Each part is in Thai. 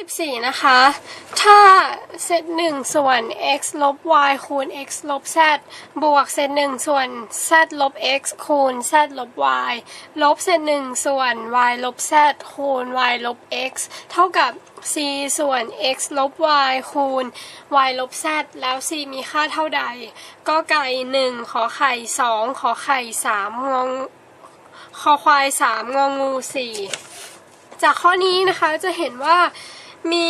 14 นะคะ ถ้าเซต1ส่วน x ลบ y คูณ x ลบ z บวกเซต1ส่วน z ลบ x คูณ z ลบ y ลบเซต1ส่วน y ลบ z คูณ y ลบ x เท่ากับ c ส่วน x ลบ y คูณ y ลบ z แล้ว c มีค่าเท่าใด ก็ไก่ 1 ขอไข่ 2 ขอไข่ 3 งงคอควาย 3 งองู 4จากข้อนี้นะคะจะเห็นว่า มี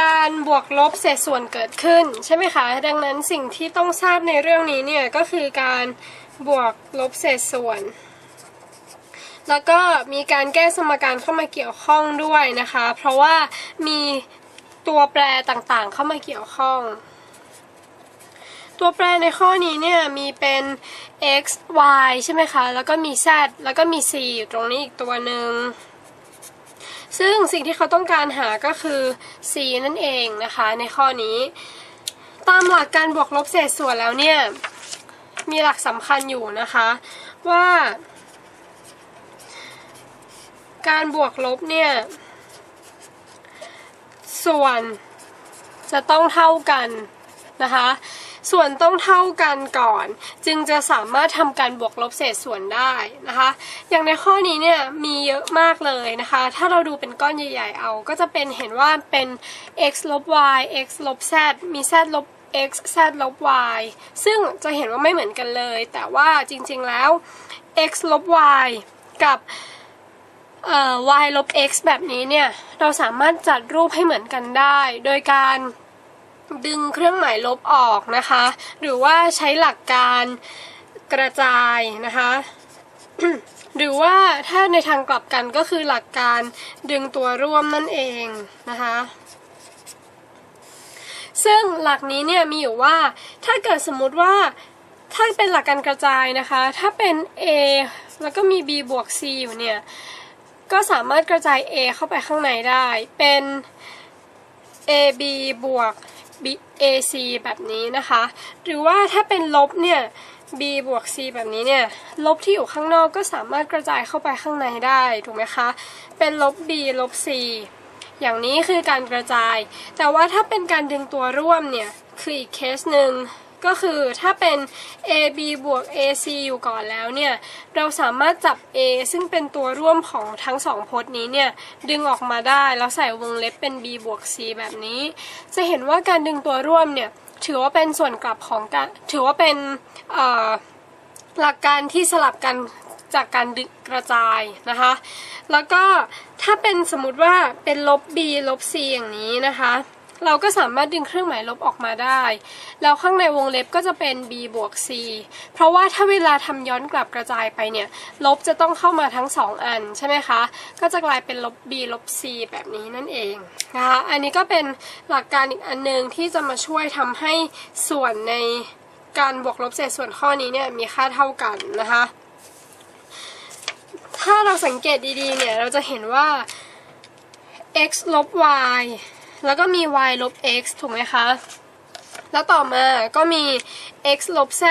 การบวกลบเศษส่วนเกิดขึ้น ใช่ไหมคะ ดังนั้นสิ่งที่ต้องทราบในเรื่องนี้เนี่ยก็คือการบวกลบเศษส่วน แล้วก็มีการแก้สมการเข้ามาเกี่ยวข้องด้วยนะคะ เพราะว่ามีตัวแปรต่างๆ เข้ามาเกี่ยวข้อง ตัวแปรในข้อนี้เนี่ยมีเป็น x y ใช่ไหมคะ แล้วก็มี z แล้วก็มี c อยู่ตรงนี้อีกตัวหนึ่ง ซึ่งสิ่งที่เขาต้องการหาก็คือ c นั่นเองนะคะ ในข้อนี้ ตามหลักการบวกลบเศษส่วนแล้วเนี่ย มีหลักสำคัญอยู่นะคะ ว่า การบวกลบเนี่ย ส่วนจะต้องเท่ากัน นะคะ ส่วนต้องเท่ากันก่อน จึงจะสามารถทำการบวกลบเศษส่วนได้นะคะ อย่างในข้อนี้เนี่ยมีเยอะมากเลยนะคะ ถ้าเราดูเป็นก้อนใหญ่ ๆ เอา ก็จะเป็นเห็นว่าเป็น x ลบ y x ลบ z มี z ลบ x z ลบ y ซึ่งจะเห็นว่าไม่เหมือนกันเลย แต่ว่าจริงๆแล้ว x ลบ y กับ y ลบ x แบบนี้เนี่ย เราสามารถจัดรูปให้เหมือนกันได้ โดยการ ดึงเครื่องหมายลบออกนะคะ หรือว่าใช้หลักการกระจายนะคะ หรือว่าถ้าในทางกลับกันก็คือหลักการดึงตัวร่วมนั่นเองนะคะซึ่งหลักนี้เนี่ยมีอยู่ว่าถ้าเกิดสมมุติว่าถ้าเป็นหลักการกระจายนะคะ ถ้าเป็น a แล้วก็มี b บวก c อยู่เนี่ย ก็สามารถกระจาย a เข้าไปข้างในได้ เป็น ab บวก b ac แบบนี้นะคะ หรือว่าถ้าเป็นลบเนี่ย b บวก c แบบนี้เนี่ย ลบที่อยู่ข้างนอกก็สามารถกระจายเข้าไปข้างในได้ ถูกไหมคะ เป็นลบ b ลบ c อย่างนี้คือการกระจาย แต่ว่าถ้าเป็นการดึงตัวร่วมเนี่ย คืออีกเคสหนึ่ง ก็คือถ้าเป็น AB บวก AC อยู่ก่อนแล้วเนี่ย เราสามารถจับ A ซึ่งเป็นตัวร่วมของทั้งสองพจน์นี้เนี่ย ดึงออกมาได้แล้วใส่วงเล็บเป็น B บวก C แบบนี้ จะเห็นว่าการดึงตัวร่วมเนี่ย ถือว่าเป็นส่วนกลับของการถือว่าเป็นหลักการที่สลับกันจากการดึงกระจายนะคะ แล้วก็ถ้าเป็นสมมติว่าเป็นลบ b ลบ c อย่างนี้นะคะ เราก็สามารถดึงเครื่องหมายลบออกมาได้ แล้วข้างในวงเล็บก็จะเป็น b บวก c เพราะว่าถ้าเวลาทำย้อนกลับกระจายไปเนี่ย ลบจะต้องเข้ามาทั้ง 2 อันใช่ไหมคะ ก็จะกลายเป็นลบ b ลบ c แบบนี้นั่นเองนะคะ อันนี้ก็เป็นหลักการอีกอันหนึ่งที่จะมาช่วยทำให้ส่วนในการบวกลบเศษส่วนข้อนี้เนี่ยมีค่าเท่ากันนะคะ ถ้าเราสังเกตดีๆเนี่ยเราจะเห็นว่า x ลบ y แล้วก็มี y ลบ x ถูกไหมคะ แล้วต่อมาก็มี x ลบ z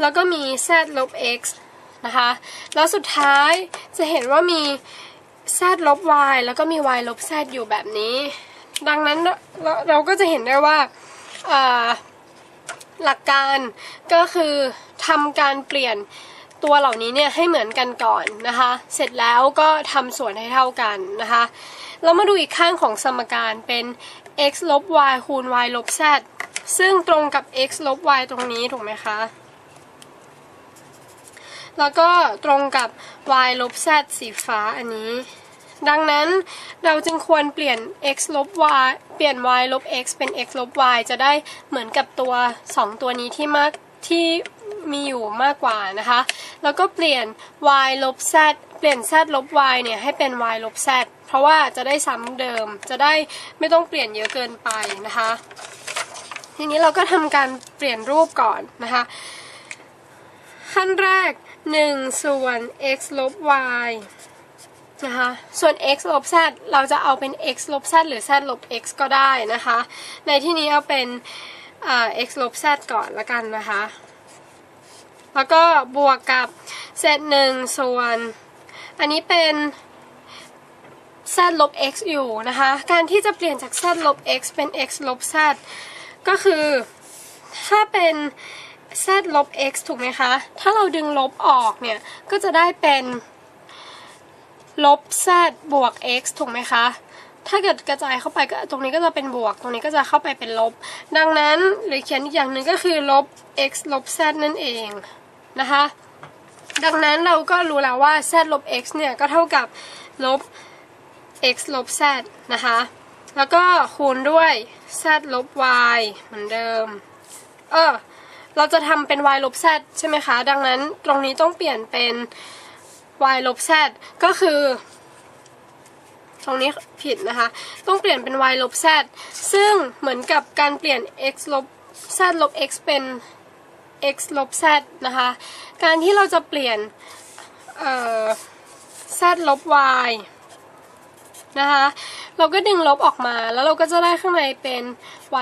แล้วก็มี z ลบ x นะคะ แล้วสุดท้ายจะเห็นว่ามี z ลบ y แล้วก็มี y ลบ z อยู่แบบนี้ ดังนั้นเราเราก็จะเห็นได้ว่าอ่าหลักการก็คือทำการเปลี่ยนตัวเหล่านี้เนี่ยให้เหมือนกันก่อนนะคะ เสร็จแล้วก็ทำส่วนให้เท่ากันนะคะ เรามาดูอีกข้างของสมการเป็น x ลบ y คูณ y ลบ z ซึ่งตรงกับ x ลบ y ตรงนี้ถูกไหมคะ แล้วก็ตรงกับ y ลบ z สีฟ้าอันนี้ ดังนั้นเราจึงควรเปลี่ยน x ลบ y เปลี่ยน y ลบ x เป็น x ลบ y จะได้เหมือนกับตัว 2 ตัวนี้ที่มากที่มีอยู่มากกว่านะคะ แล้วก็เปลี่ยน y ลบ z เปลี่ยน z ลบ y เนี่ยให้เป็น y ลบ z เพราะว่าจะได้ซ้ำเดิม จะได้ไม่ต้องเปลี่ยนเยอะเกินไปนะคะ ทีนี้เราก็ทำการเปลี่ยนรูปก่อนนะคะ ขั้นแรก 1 ส่วน x ลบ y นะคะ ส่วน x ลบ z เราจะเอาเป็น x ลบ z หรือ z ลบ x ก็ได้นะคะ ในที่นี้เอาเป็น x ลบ z ก่อนละกันนะคะ แล้วก็บวกกับเศษหนึ่งส่วน อันนี้เป็น z ลบ x อยู่นะคะ การที่จะเปลี่ยนจาก z ลบ x เป็น x ลบ z ก็คือถ้าเป็น z ลบ x ถูกไหมคะ ถ้าเราดึงลบออกเนี่ย ก็จะได้เป็นลบ z บวก x ถูกไหมคะ ถ้าเกิดกระจายเข้าไปก็ตรงนี้ก็จะเป็นบวก ตรงนี้ก็จะเข้าไปเป็นลบ ดังนั้นหรือเขียนอีกอย่างหนึ่งก็คือลบ x ลบ z นั่นเองนะคะ ดังนั้นเราก็รู้แล้วว่า z ลบ x เนี่ยก็เท่ากับลบ x ลบ z นะคะ แล้วก็คูณด้วย z ลบ y เหมือนเดิม เออ เราจะทำเป็น y ลบ z ใช่ไหมคะ ดังนั้นตรงนี้ต้องเปลี่ยนเป็น y ลบ z ก็คือ ตรงนี้ผิดนะคะ ต้องเปลี่ยนเป็น y ลบ z ซึ่งเหมือนกับการเปลี่ยน x ลบ z ลบ x เป็น x ลบ z นะคะ การที่เราจะเปลี่ยน เอ่อ z ลบ y นะคะ เราก็ดึงลบออกมา แล้วเราก็จะได้ข้างในเป็น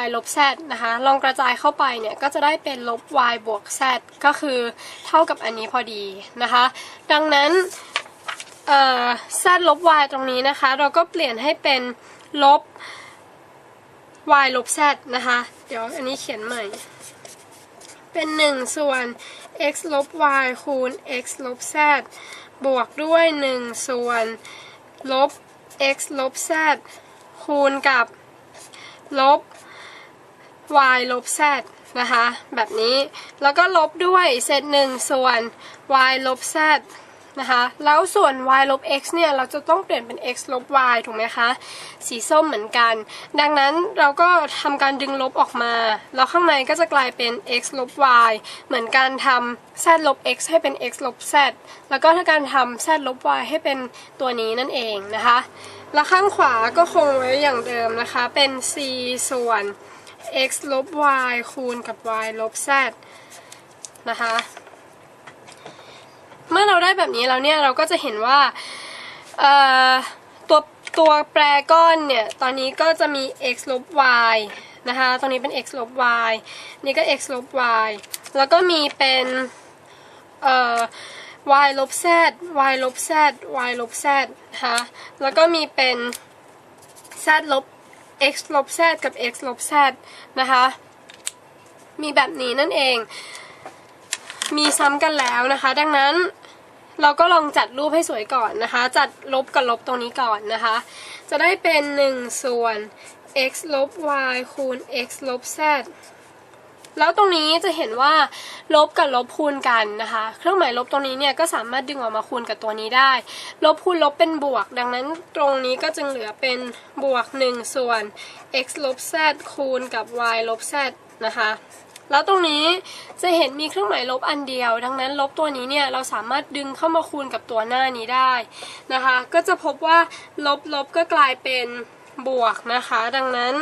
y ลบ z นะคะ ลองกระจายเข้าไปเนี่ย ก็จะได้เป็นลบ y บวก z ก็คือเท่ากับอันนี้พอดีนะคะ ดังนั้น เอ่อ z ลบ y ตรงนี้นะคะ เราก็เปลี่ยนให้เป็นลบ y ลบ z นะคะ เดี๋ยวอันนี้เขียนใหม่ เป็น 1 ส่วน x ลบ y คูณ x ลบ z บวกด้วย 1 ส่วน ลบ x ลบ z คูณกับ ลบ y ลบ z นะคะ แบบนี้ แล้วก็ลบด้วยเศษ1ส่วน y ลบ z นะคะ แล้วส่วน y ลบ x เนี่ยเราจะต้องเปลี่ยนเป็น x ลบ y ถูกไหมคะ สีส้มเหมือนกัน ดังนั้นเราก็ทำการดึงลบออกมา แล้วข้างในก็จะกลายเป็น x ลบ y เหมือนการทำ z ลบ x ให้เป็น x ลบ z แล้วก็ถ้าการทำ z ลบ y ให้เป็นตัวนี้นั่นเองนะคะ แล้วข้างขวาก็คงไว้อย่างเดิมนะคะ เป็น c ส่วน x ลบ y คูณกับ y ลบ z นะคะ เมื่อเราได้แบบนี้แล้วเนี่ยเราก็จะเห็นว่าตัวตัวแปรก้อนเนี่ย ตอนนี้ก็จะมี x ลบ y นะคะ ตรงนี้เป็น x ลบ y นี่ก็ x ลบ y แล้วก็มีเป็นเอ่อ y ลบ z y ลบ z y ลบ z นะคะแล้วก็มีเป็น z ลบ x ลบ z กับ x ลบ z นะคะ มีแบบนี้นั่นเอง มีซ้ำกันแล้วนะคะ ดังนั้นเราก็ลองจัดรูปให้สวยก่อนนะคะ จัดลบกับลบตรงนี้ก่อนนะคะ จะได้เป็น 1 ส่วน x ลบ y คูณ x ลบ z แล้วตรงนี้จะเห็นว่าลบกับลบคูณกันนะคะ เครื่องหมายลบตรงนี้เนี่ยก็สามารถดึงออกมาคูณกับตัวนี้ได้ ลบคูณลบเป็นบวก ดังนั้นตรงนี้ก็จึงเหลือเป็นบวก 1 ส่วน x ลบ z คูณกับ y ลบ z นะคะ แล้วตรงนี้จะเห็นมีเครื่องหมายลบอันเดียว ดังนั้นลบตัวนี้เนี่ยเราสามารถดึงเข้ามาคูณกับตัวหน้านี้ได้นะคะ ก็จะพบว่าลบลบก็กลายเป็นบวกนะคะ ดังนั้น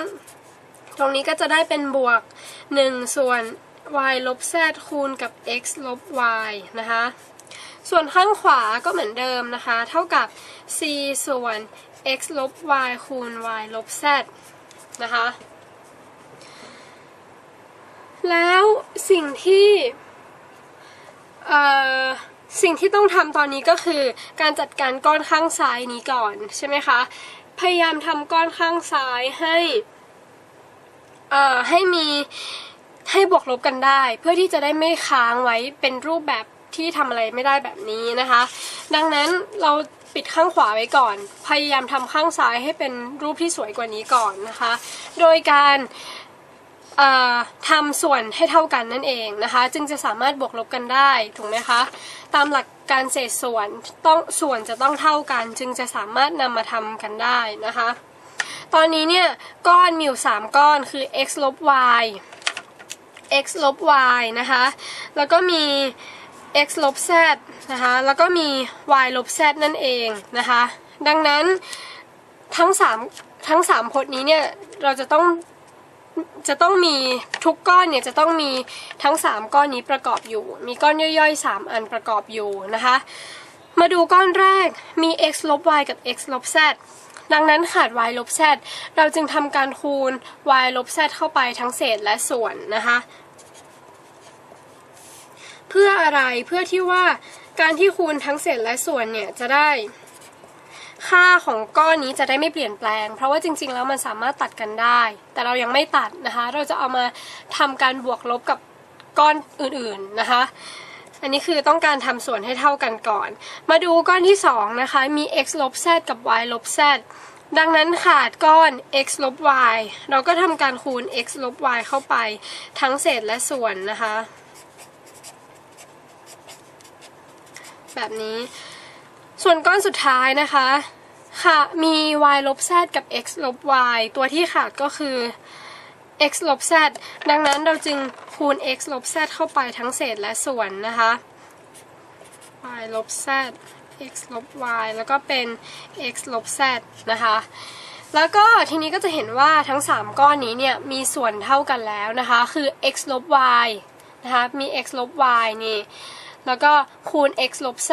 ตรงนี้ก็จะได้เป็นบวก 1 ส่วน y ลบ z คูณกับ x ลบ y นะคะส่วนข้างขวาก็เหมือนเดิมนะคะ เท่ากับ c ส่วน x ลบ y คูณ y ลบ z นะคะ แล้วสิ่งที่เอ่อสิ่งที่ต้องทำตอนนี้ก็คือการจัดการก้อนข้างซ้ายนี้ก่อนใช่ไหมคะ พยายามทำก้อนข้างซ้ายให้เอ่อให้มีให้บวกลบกันได้ เพื่อที่จะได้ไม่ค้างไว้เป็นรูปแบบที่ทำอะไรไม่ได้แบบนี้นะคะ ดังนั้นเราปิดข้างขวาไว้ก่อน พยายามทำข้างซ้ายให้เป็นรูปที่สวยกว่านี้ก่อนนะคะ โดยการ ทำส่วนให้เท่ากันนั่นเองนะคะ จึงจะสามารถบวกลบกันได้ถูกไหมคะ ตามหลักการเศษส่วนต้องส่วนจะต้องเท่ากัน จึงจะสามารถนำมาทำกันได้นะคะ ตอนนี้เนี่ยก้อนมีอยู่3ก้อนคือ x ลบ y x ลบ y นะคะ แล้วก็มี x ลบ z นะคะ แล้วก็มี y ลบ z นั่นเองนะคะ ดังนั้นทั้ง3ทั้ง3พจน์นี้เนี่ยเราจะต้อง จะต้องมีทุกก้อนเนี่ยจะต้องมีทั้ง 3 ก้อนนี้ประกอบอยู่ มีก้อนย่อยๆ 3 อันประกอบอยู่นะคะ มาดูก้อนแรกมี x ลบ y กับ x ลบ z ดังนั้นขาด y ลบ z เราจึงทำการคูณ y ลบ z เข้าไปทั้งเศษและส่วนนะคะ เพื่ออะไรเพื่อที่ว่าการที่คูณทั้งเศษและส่วนเนี่ยจะได้ ค่าของก้อนนี้จะได้ไม่เปลี่ยนแปลง เพราะว่าจริง ๆ แล้วมันสามารถตัดกันได้ แต่เรายังไม่ตัดนะคะ เราจะเอามาทำการบวกลบกับก้อนอื่นๆนะคะ อันนี้คือต้องการทำส่วนให้เท่ากันก่อน มาดูก้อนที่สองนะคะ มี x ลบ z กับ y ลบ z ดังนั้นขาดก้อน x ลบ y เราก็ทำการคูณ x ลบ y เข้าไป ทั้งเศษและส่วนนะคะ แบบนี้ ส่วนก้อนสุดท้ายนะคะ ค่ะมี y ลบ z กับ x ลบ y ตัวที่ขาดก็คือ x ลบ z ดังนั้นเราจึงคูณ x ลบ z เข้าไปทั้งเศษและส่วนนะคะ y ลบ z x ลบ y แล้วก็เป็น x ลบ z นะคะ แล้วก็ทีนี้ก็จะเห็นว่าทั้ง 3 ก้อนนี้เนี่ยมีส่วนเท่ากันแล้วนะคะ คือ x ลบ y นะคะ มี x ลบ y นี่ แล้วก็คูณ x ลบ z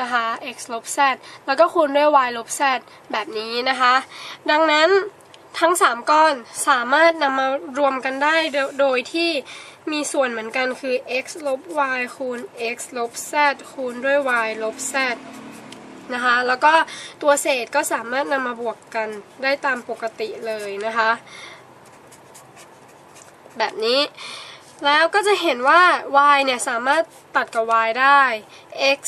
นะคะ x ลบ z แล้วก็คูณด้วย y ลบ z แบบนี้นะคะ ดังนั้นทั้ง 3 ก้อนสามารถนำมารวมกันได้โดยโดยที่มีส่วนเหมือนกันคือ x ลบ y คูณ x ลบ z คูณด้วย y ลบ z นะคะ แล้วก็ตัวเศษก็สามารถนำมาบวกกันได้ตามปกติเลยนะคะ แบบนี้ แล้วก็จะเห็นว่า y เนี่ยสามารถตัดกับ y ได้ x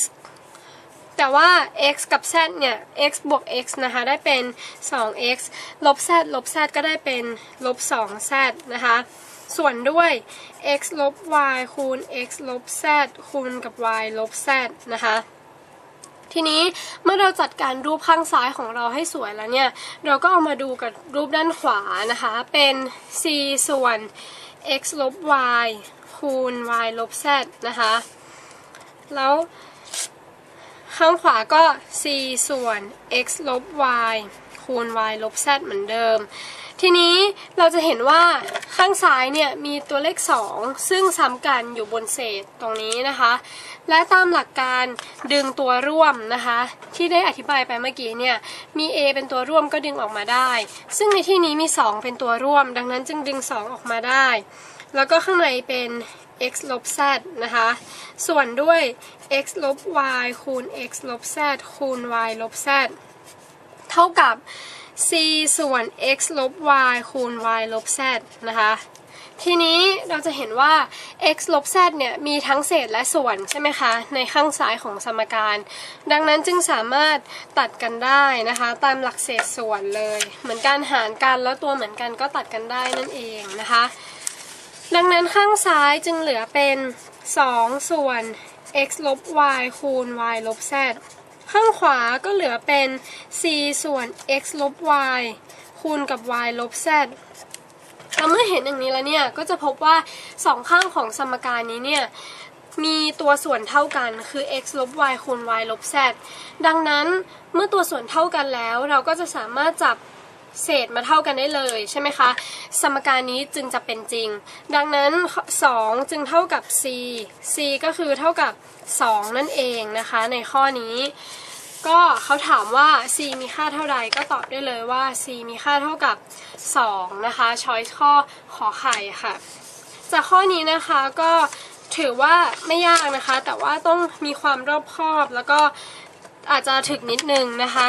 แต่ว่า x กับ z เนี่ย x บวก x นะคะ ได้เป็น 2x ลบ z ลบ z ก็ได้เป็นลบ 2z นะคะ ส่วนด้วย x ลบ y คูณ x ลบ z คูณกับ y ลบ z นะคะทีนี้เมื่อเราจัดการรูปข้างซ้ายของเราให้สวยแล้วเนี่ย เราก็เอามาดูกับรูปด้านขวานะคะ เป็น c ส่วน x ลบ y คูณ y ลบ z นะคะ แล้ว ข้างขวาก็ c ส่วน x ลบ y คูณ y ลบ z เหมือนเดิม ทีนี้เราจะเห็นว่าข้างซ้ายเนี่ยมีตัวเลข 2 ซึ่งซ้ำกันอยู่บนเศษตรงนี้นะคะ และตามหลักการดึงตัวร่วมนะคะ ที่ได้อธิบายไปเมื่อกี้เนี่ยมี a เป็นตัวร่วมก็ดึงออกมาได้ ซึ่งในที่นี้มี 2 เป็นตัวร่วม ดังนั้นจึงดึง 2 ออกมาได้ แล้วก็ข้างในเป็น x ลบ z นะคะ ส่วนด้วย x ลบ y คูณ x ลบ z คูณ y ลบ z เท่ากับ c ส่วน x ลบ y คูณ y ลบ z นะคะ ทีนี้เราจะเห็นว่า x ลบ z เนี่ย มีทั้งเศษและส่วนใช่ไหมคะ ในข้างซ้ายของสมการ ดังนั้นจึงสามารถตัดกันได้นะคะ ตามหลักเศษส่วนเลย เหมือนการหารกันแล้วตัวเหมือนกันก็ตัดกันได้นั่นเองนะคะ ดังนั้นข้างซ้ายจึงเหลือเป็น 2 ส่วน x ลบ y คูณ y ลบ z ข้างขวาก็เหลือเป็น c ส่วน x ลบ y คูณกับ y ลบ z แล้วเมื่อเห็นอย่างนี้แล้วเนี่ย ก็จะพบว่าสองข้างของสมการนี้เนี่ย มีตัวส่วนเท่ากันคือ x ลบ y คูณ y ลบ z ดังนั้นเมื่อตัวส่วนเท่ากันแล้ว เราก็จะสามารถจับ เศษมาเท่ากันได้เลยใช่ไหมคะ สมการนี้จึงจะเป็นจริง ดังนั้น 2 จึงเท่ากับ c c ก็คือเท่ากับ 2 นั่นเองนะคะ ในข้อนี้ ก็เขาถามว่า c มีค่าเท่าใดก็ตอบได้เลยว่า c มีค่าเท่ากับ 2 นะคะช้อยข้อขอไข่ค่ะ จากข้อนี้นะคะก็ถือว่าไม่ยากนะคะ แต่ว่าต้องมีความรอบคอบแล้วก็อาจจะถึกนิดนึงนะคะ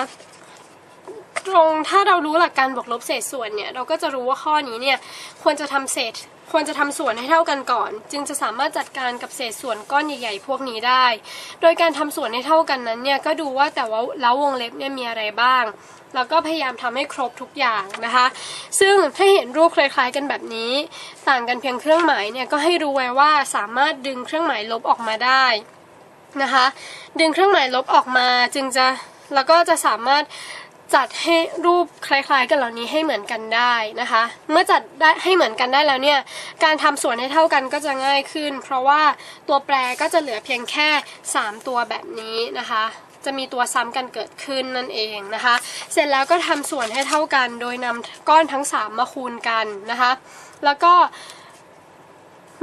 ตรงถ้าเรารู้หลักการบวกลบเศษส่วนเนี่ยเราก็จะรู้ว่าข้อนี้เนี่ยควรจะทำเศษควรจะทำส่วนให้เท่ากันก่อน จึงจะสามารถจัดการกับเศษส่วนก้อนใหญ่ ๆ พวกนี้ได้ โดยการทำส่วนให้เท่ากันนั้นเนี่ยก็ดูว่าแต่ว่าแล้ววงเล็บเนี่ยมีอะไรบ้าง แล้วก็พยายามทำให้ครบทุกอย่างนะคะ ซึ่งถ้าเห็นรูปคล้ายๆกันแบบนี้ ต่างกันเพียงเครื่องหมายเนี่ยก็ให้รู้ไว้ว่าสามารถดึงเครื่องหมายลบออกมาได้นะคะ ดึงเครื่องหมายลบออกมาจึงจะแล้วก็จะสามารถ จัดให้รูปคล้ายๆ กันเหล่านี้ให้เหมือนกันได้นะคะ เมื่อจัดได้ให้เหมือนกันได้แล้วเนี่ยการทำส่วนให้เท่ากันก็จะง่ายขึ้น เพราะว่าตัวแปรก็จะเหลือเพียงแค่ 3 ตัวแบบนี้นะคะ จะมีตัวซ้ำกันเกิดขึ้นนั่นเองนะคะ เสร็จแล้วก็ทำส่วนให้เท่ากัน โดยนำก้อนทั้ง 3 มาคูณกันนะคะ แล้วก็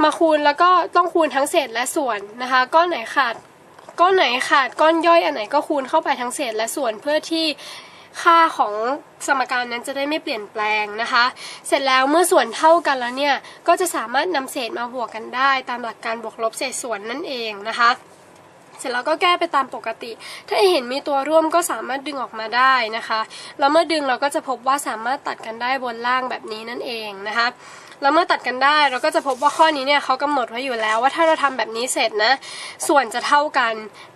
มาคูณแล้วก็ต้องคูณทั้งเศษและส่วนนะคะก้อนไหนขาดก้อนไหนขาดก้อนย่อยอันไหนก็คูณเข้าไปทั้งเศษและส่วนเพื่อที่ ค่าของสมการนั้นจะได้ไม่เปลี่ยนแปลงนะคะ เสร็จแล้วเมื่อส่วนเท่ากันแล้วเนี่ย ก็จะสามารถนำเศษมาบวกกันได้ ตามหลักการบวกลบเศษส่วนนั่นเองนะคะ เสร็จแล้วก็แก้ไปตามปกติ ถ้าเห็นมีตัวร่วมก็สามารถดึงออกมาได้นะคะแล้วเมื่อดึงเราก็จะพบว่าสามารถตัดกันได้บนล่างแบบนี้นั่นเองนะคะแล้วเมื่อตัดกันได้เราก็จะพบว่าข้อนี้เนี่ยเขากำหนดไว้อยู่แล้วว่าถ้าเราทำแบบนี้เสร็จนะ ส่วนจะเท่ากัน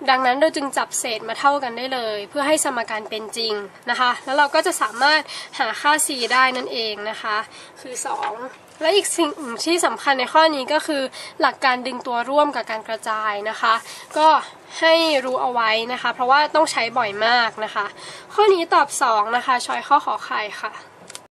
ดังนั้นเราจึงจับเศษมาเท่ากันได้เลย เพื่อให้สมการเป็นจริงนะคะ แล้วเราก็จะสามารถหาค่า c ได้นั่นเองนะคะ คือ 2 และอีกสิ่งที่สำคัญในข้อนี้ก็คือหลักการดึงตัวร่วมกับการกระจายนะคะ ก็ให้รู้เอาไว้นะคะ เพราะว่าต้องใช้บ่อยมากนะคะ ข้อนี้ตอบ 2 นะคะชอยข้อขอไข่ค่ะ